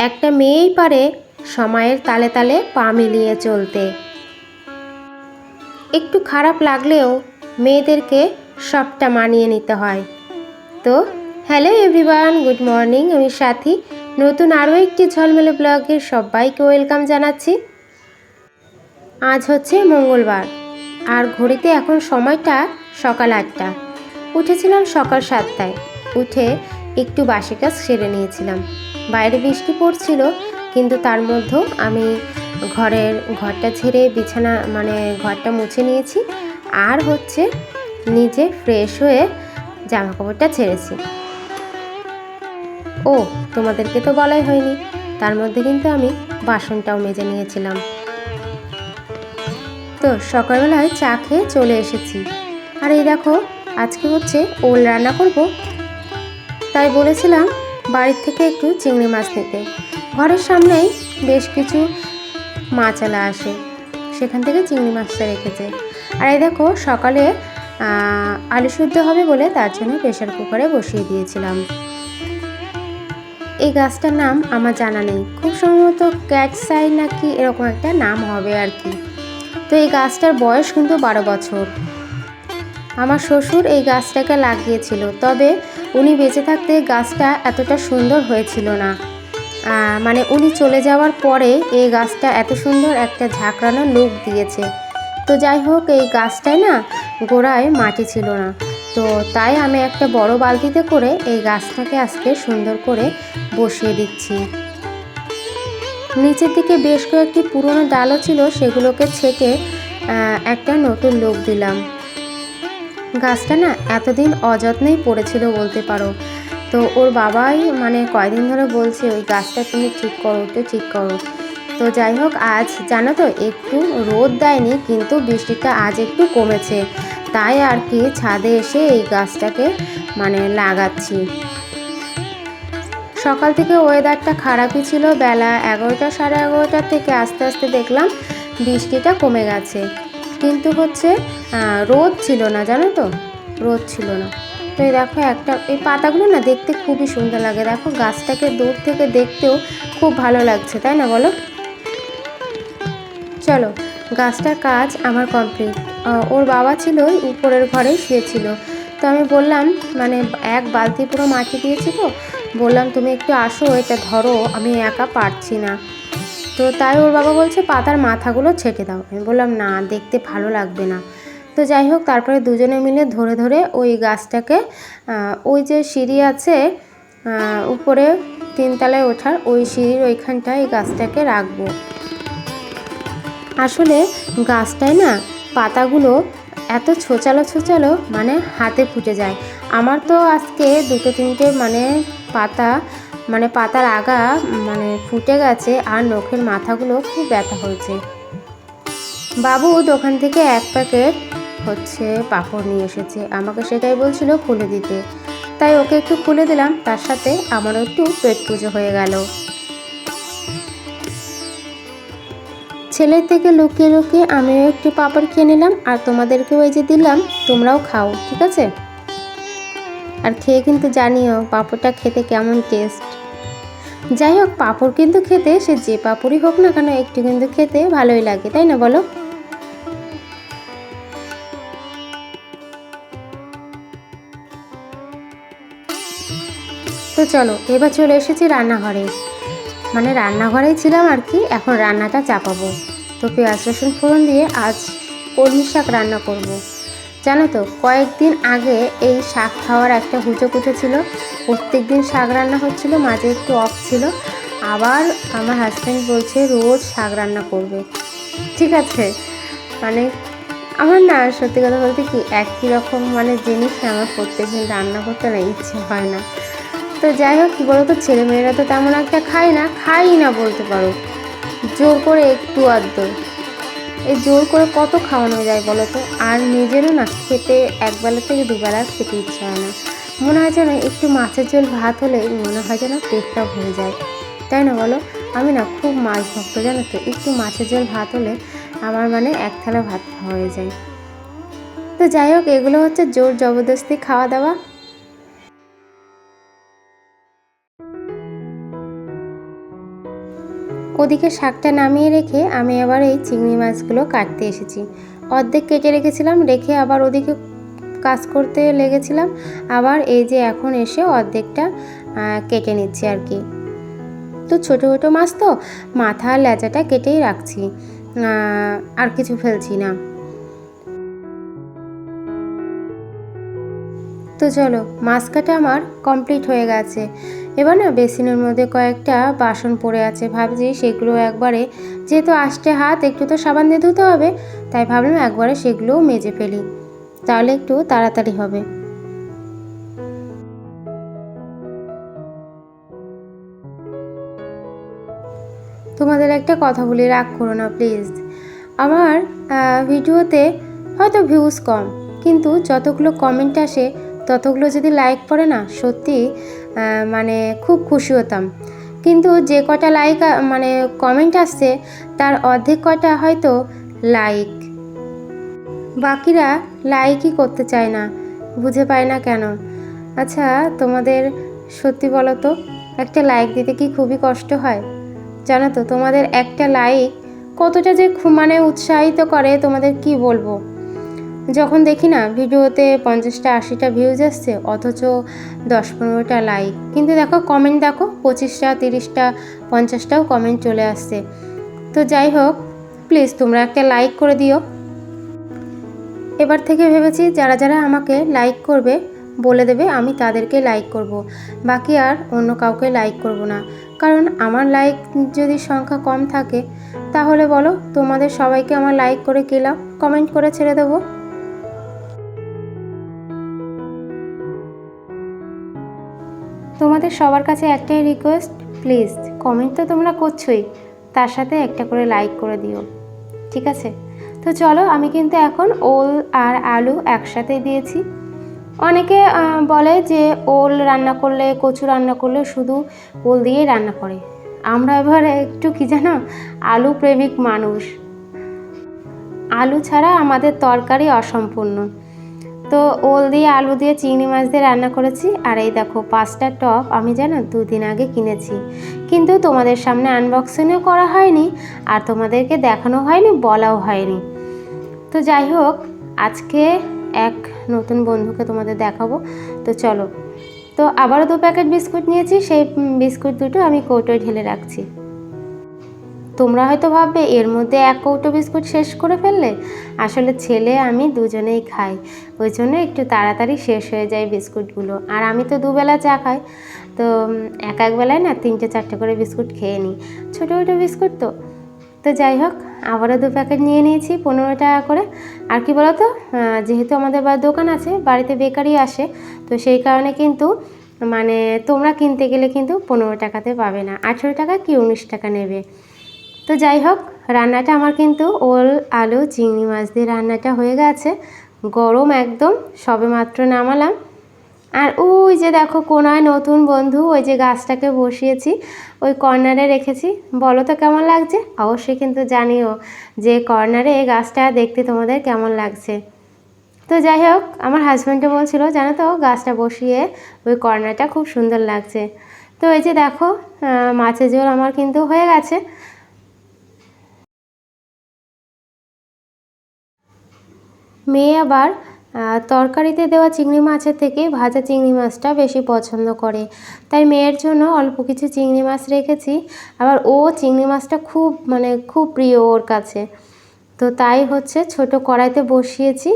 একটা মেয়েই পারে সময়ের তালে তালে পা মিলিয়ে চলতে। একটু খারাপ লাগলেও মেয়েদেরকে সবটা মানিয়ে নিতে হয়। তো, হ্যালো এভরিওয়ান, গুড মর্নিং। আমি সাথী। নতুন আরও একটি ঝলমেলে ব্লগে সবাইকে ওয়েলকাম জানাচ্ছি। আজ হচ্ছে মঙ্গলবার। আর ঘড়িতে এখন সময়টা সকাল আটটা। উঠেছিলাম সকাল সাতটায়। উঠে একটু বাসি কাজ সেরে নিয়েছিলাম। বাইরে বৃষ্টি পড়ছিল, কিন্তু তার মধ্যেও আমি ঘরের ঘরটা ছেড়ে বিছানা মানে ঘরটা মুছে নিয়েছি। আর হচ্ছে নিজে ফ্রেশ হয়ে জামা কাপড়টা ছেড়েছি। ও, তোমাদেরকে তো বলাই হয়নি। তার মধ্যে কিন্তু আমি বাসনটাও মেজে নিয়েছিলাম। তো সকালবেলায় চা খেয়ে চলে এসেছি। আর এই দেখো, আজকে হচ্ছে ওল রান্না করব। তাই বলেছিলাম বাড়ির থেকে একটু চিংড়ি মাছ নিতে। ঘরের সামনেই বেশ কিছু মাছালা আসে। সেখান থেকে চিংড়ি মাছটা রেখেছে। আর এই দেখো, সকালে আলু শুদ্ধ হবে বলে তার জন্য প্রেশার কুকারে বসিয়ে দিয়েছিলাম। এই গাছটার নাম আমার জানা নেই। খুব সম্ভবত ক্যাটসাই নাকি এরকম একটা নাম হবে আর কি। তো এই গাছটার বয়স কিন্তু বারো বছর। আমার শ্বশুর এই গাছটাকে লাগিয়েছিল, তবে উনি বেঁচে থাকতে গাছটা এতটা সুন্দর হয়েছিল না। মানে উনি চলে যাওয়ার পরে এই গাছটা এত সুন্দর একটা ঝাঁকড়ানো লুক দিয়েছে। তো যাই হোক, এই গাছটায় না গোড়ায় মাটি ছিল না। তো তাই আমি একটা বড় বালতিতে করে এই গাছটাকে আজকে সুন্দর করে বসিয়ে দিচ্ছি। নিচের দিকে বেশ কয়েকটি পুরনো ডালও ছিল, সেগুলোকে ছেঁকে একটা নতুন লোক দিলাম। গাছটা না এতদিন অযত্নেই পড়েছিল বলতে পারো। তো ওর বাবাই মানে কয়দিন ধরে বলছে, ওই গাছটা তুমি ঠিক করো একটু ঠিক করো। তো যাই হোক, আজ জানো তো একটু রোদ দেয়নি, কিন্তু বৃষ্টিটা আজ একটু কমেছে। তাই আর কি ছাদে এসে এই গাছটাকে মানে লাগাচ্ছি। সকাল থেকে ওয়েদারটা খারাপই ছিল। বেলা এগারোটা সাড়ে এগারোটার থেকে আস্তে আস্তে দেখলাম বৃষ্টিটা কমে গেছে। কিন্তু হচ্ছে রোদ ছিল না, জানো তো? রোদ ছিল না। তো এই দেখো একটা, এই পাতাগুলো না দেখতে খুবই সুন্দর লাগে। দেখো গাছটাকে দূর থেকে দেখতেও খুব ভালো লাগছে, তাই না বলো? চলো, গাছটার কাজ আমার কমপ্লিট। ওর বাবা ছিল উপরের ঘরেই শুয়েছিল। তো আমি বললাম মানে এক বালতি পুরো মাটি দিয়েছি তো, বললাম, তুমি একটু আসো, এটা ধরো, আমি একা পারছি না। তো তাই ওর বাবা বলছে, পাতার মাথাগুলো ছেটে দাও। আমি বললাম, না, দেখতে ভালো লাগবে না। তো যাই হোক, তারপরে দুজনে মিলে ধরে ধরে ওই গাছটাকে ওই যে সিঁড়ি আছে উপরে তিনতলায় ওঠার ওই সিঁড়ির ওইখানটায় গাছটাকে রাখব। আসলে গাছটায় না পাতাগুলো এত ছোচালো ছোচালো মানে হাতে ফুটে যায়। আমার তো আজকে দুটো তিনটে মানে পাতা মানে পাতার আগা মানে ফুটে গেছে আর নখের মাথাগুলো খুব ব্যথা হয়েছে। বাবু দোকান থেকে এক প্যাকেট হচ্ছে পাঁপড় নিয়ে এসেছে। আমাকে সেটাই বলছিল খুলে দিতে। তাই ওকে একটু খুলে দিলাম, তার সাথে আমারও একটু পেট পুজো হয়ে গেল। ছেলের থেকে লুকিয়ে লুকিয়ে আমিও একটু পাপড় খেয়ে নিলাম, আর তোমাদেরকেও এই যে দিলাম, তোমরাও খাও, ঠিক আছে? আর খেয়ে কিন্তু জানিও পাপড়টা খেতে কেমন টেস্ট যাই হোক, পাঁপড় কিন্তু খেতে, সে যে পাঁপড়ই হোক না কেন, একটু কিন্তু খেতে ভালোই লাগে, তাই না বলো? তো চলো, এবার চলে এসেছি রান্নাঘরে। মানে রান্নাঘরেই ছিলাম আর কি, এখন রান্নাটা চাপাবো। তো পেঁয়াজ রসুন ফোড়ন দিয়ে আজ কলমি শাক রান্না করব। জানো তো, কয়েকদিন আগে এই শাক খাওয়ার একটা হুচো কুচো ছিল প্রত্যেক দিন শাক রান্না হচ্ছিল, মাঝে একটু অফ ছিল। আবার আমার হাজব্যান্ড বলছে, রোজ শাক রান্না করবে। ঠিক আছে? মানে আমার না, সত্যি কথা বলতে কি, একই রকম মানে জিনিস আমার প্রত্যেকদিন রান্না করতে না ইচ্ছে হয় না। তো যাই হোক, কী বলতো, ছেলেমেয়েরা তো তেমন একটা খায় না খাই না বলতে পারো। জোর করে একটু আধটু। এই জোর করে কত খাওয়ানো যায় বলো তো? আর নিজেরও না খেতে একবেলা থেকে দুবেলা খেতে ইচ্ছা হয় না। মনে হয় যেন একটু মাছের ঝোল ভাত হলে মনে হয় যেন পেটটা ভরে যায়। তাই না বলো? আমি না খুব মাছ ভক্ত, জানো তো? একটু মাছের ঝোল ভাত হলে আমার মানে এক থালা ভাত হয়ে যায়। তো যাই হোক, এগুলো হচ্ছে জোর জবরদস্তি খাওয়া দাওয়া। ওদিকে শাকটা নামিয়ে রেখে আমি আবার এই চিংড়ি মাছগুলো কাটতে এসেছি। অর্ধেক কেটে রেখেছিলাম, রেখে আবার ওদিকে কাজ করতে লেগেছিলাম। আবার এই যে এখন এসে অর্ধেকটা কেটে নিচ্ছি আর কি। তো ছোটো ছোটো মাছ তো, মাথা লেজাটা কেটেই রাখছি। আর কিছু ফেলছি না। তো চলো, মাছ কাটা আমার কমপ্লিট হয়ে গেছে। এবার না বেসিনের মধ্যে কয়েকটা বাসন পড়ে আছে। ভাবছি সেগুলো একবারে, যেহেতু আসতে হাত, একটু তো সাবান দিয়ে ধুতে হবে, তাই ভাবলাম একবারে সেগুলোও মেজে ফেলি। তাহলে একটু তাড়াতাড়ি হবে। তোমাদের একটা কথা বলি, রাগ করো না প্লিজ আমার ভিডিওতে হয়তো ভিউজ কম, কিন্তু যতগুলো কমেন্ট আসে ততগুলো যদি লাইক পড়ে না, সত্যি মানে খুব খুশি হতাম। কিন্তু যে কটা লাইক মানে কমেন্ট আসছে, তার অর্ধেক কটা হয়তো লাইক বাকিরা লাইকই করতে চায় না, বুঝে পায় না কেন? আচ্ছা তোমাদের সত্যি বলো তো, একটা লাইক দিতে কি খুবই কষ্ট হয়? জানো তো, তোমাদের একটা লাইক কতটা যে মানে উৎসাহিত করে, তোমাদের কি বলব? যখন দেখি না, ভিডিওতে পঞ্চাশটা, আশিটা ভিউজ আসছে, অথচ দশ পনেরোটা লাইক কিন্তু দেখো কমেন্ট দেখো, পঁচিশটা, তিরিশটা, পঞ্চাশটাও কমেন্ট চলে আসছে। তো যাই হোক প্লিজ তোমরা একটা লাইক করে দিও। এবার থেকে ভেবেছি, যারা যারা আমাকে লাইক করবে, বলে দেবে, আমি তাদেরকে লাইক করব। বাকি আর অন্য কাউকে লাইক করব না। কারণ আমার লাইক যদি সংখ্যা কম থাকে, তাহলে বলো, তোমাদের সবাইকে আমার লাইক করে কিলাম কমেন্ট করে ছেড়ে দেবো। তোমাদের সবার কাছে একটাই রিকোয়েস্ট প্লিজ কমেন্ট তো তোমরা করছোই। তার সাথে একটা করে লাইক করে দিও। ঠিক আছে? তো চলো, আমি কিন্তু এখন ওল আর আলু একসাথে দিয়েছি। অনেকে বলে যে ওল রান্না করলে, কচু রান্না করলে শুধু ওল দিয়েই রান্না করে। আমরা এবার একটু কি জানো? আলু প্রেমিক মানুষ। আলু ছাড়া আমাদের তরকারি অসম্পূর্ণ। তো ওল দিয়ে আলু দিয়ে চিংড়ি মাছ দিয়ে রান্না করেছি। আর এই দেখো পাঁচটা টপ আমি জানো দুদিন আগে কিনেছি। কিন্তু তোমাদের সামনে আনবক্সিংও করা হয়নি আর তোমাদেরকে দেখানো হয়নি, বলাও হয়নি। তো যাই হোক, আজকে এক নতুন বন্ধুকে তোমাদের দেখাবো। তো চলো। তো আবারও দু প্যাকেট বিস্কুট নিয়েছি, সেই বিস্কুট দুটো আমি কৌটোয় ঢেলে রাখছি। তোমরা হয়তো ভাববে, এর মধ্যে এক কৌটো বিস্কুট শেষ করে ফেললে? আসলে ছেলে, আমি দুজনেই খাই। ওই জন্য একটু তাড়াতাড়ি শেষ হয়ে যায় বিস্কুটগুলো। আর আমি তো দুবেলা চা খাই। তো এক এক বেলায় না তিনটে চারটে করে বিস্কুট খেয়ে নিই। ছোটো ছোটো বিস্কুট তো। তো যাই হোক, আবারও দু প্যাকেট নিয়ে নিয়েছি পনেরো টাকা করে। আর কি বলতো যেহেতু আমাদের বা, দোকান আছে, বাড়িতে বেকারি আসে, তো সেই কারণে কিন্তু মানে তোমরা কিনতে গেলে কিন্তু পনেরো টাকাতে পাবে না। আঠেরো টাকা কি উনিশ টাকা নেবে? তো যাই হোক, রান্নাটা আমার কিন্তু ওল, আলু, চিংড়ি মাছ দিয়ে রান্নাটা হয়ে গেছে। গরম একদম, সবে মাত্র নামালাম। আর ওই যে দেখো, কোনায় নতুন বন্ধু, ওই যে গাছটাকে বসিয়েছি, ওই কর্নারে রেখেছি। বলো তো কেমন লাগছে? অবশ্যই কিন্তু জানিও যে কর্নারে এই গাছটা দেখতে তোমাদের কেমন লাগছে। তো যাই হোক, আমার হাজব্যান্ডও বলছিল, জানো তো, গাছটা বসিয়ে ওই কর্নারটা খুব সুন্দর লাগছে। তো এই যে দেখো মাছের ঝোল আমার কিন্তু হয়ে গেছে। মেয়ে আবার তরকারিতে দেওয়া চিংড়ি মাছের থেকে ভাজা চিংড়ি মাছটা বেশি পছন্দ করে। তাই মেয়ের জন্য অল্প কিছু চিংড়ি মাছ রেখেছি। আবার ও চিংড়ি মাছটা খুব মানে খুব প্রিয় ওর কাছে। তো তাই হচ্ছে ছোট কড়াইতে বসিয়েছি।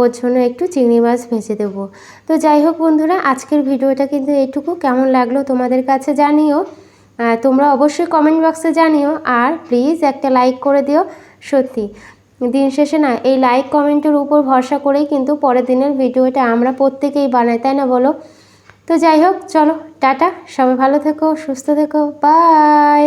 ওর জন্য একটু চিংড়ি মাছ ভেজে দেবো। তো যাই হোক বন্ধুরা, আজকের ভিডিওটা কিন্তু এইটুকু। কেমন লাগল তোমাদের কাছে জানিও। তোমরা অবশ্যই কমেন্ট বক্সে জানিও। আর প্লিজ একটা লাইক করে দিও, সত্যি। দিন শেষে না, এই লাইক কমেন্টের উপর ভরসা করেই কিন্তু পরের দিনের ভিডিওটা আমরা প্রত্যেকেই বানাই, তাই না বলো? তো যাই হোক, চলো, টাটা, সবাই ভালো থেকো, সুস্থ থেকো বাই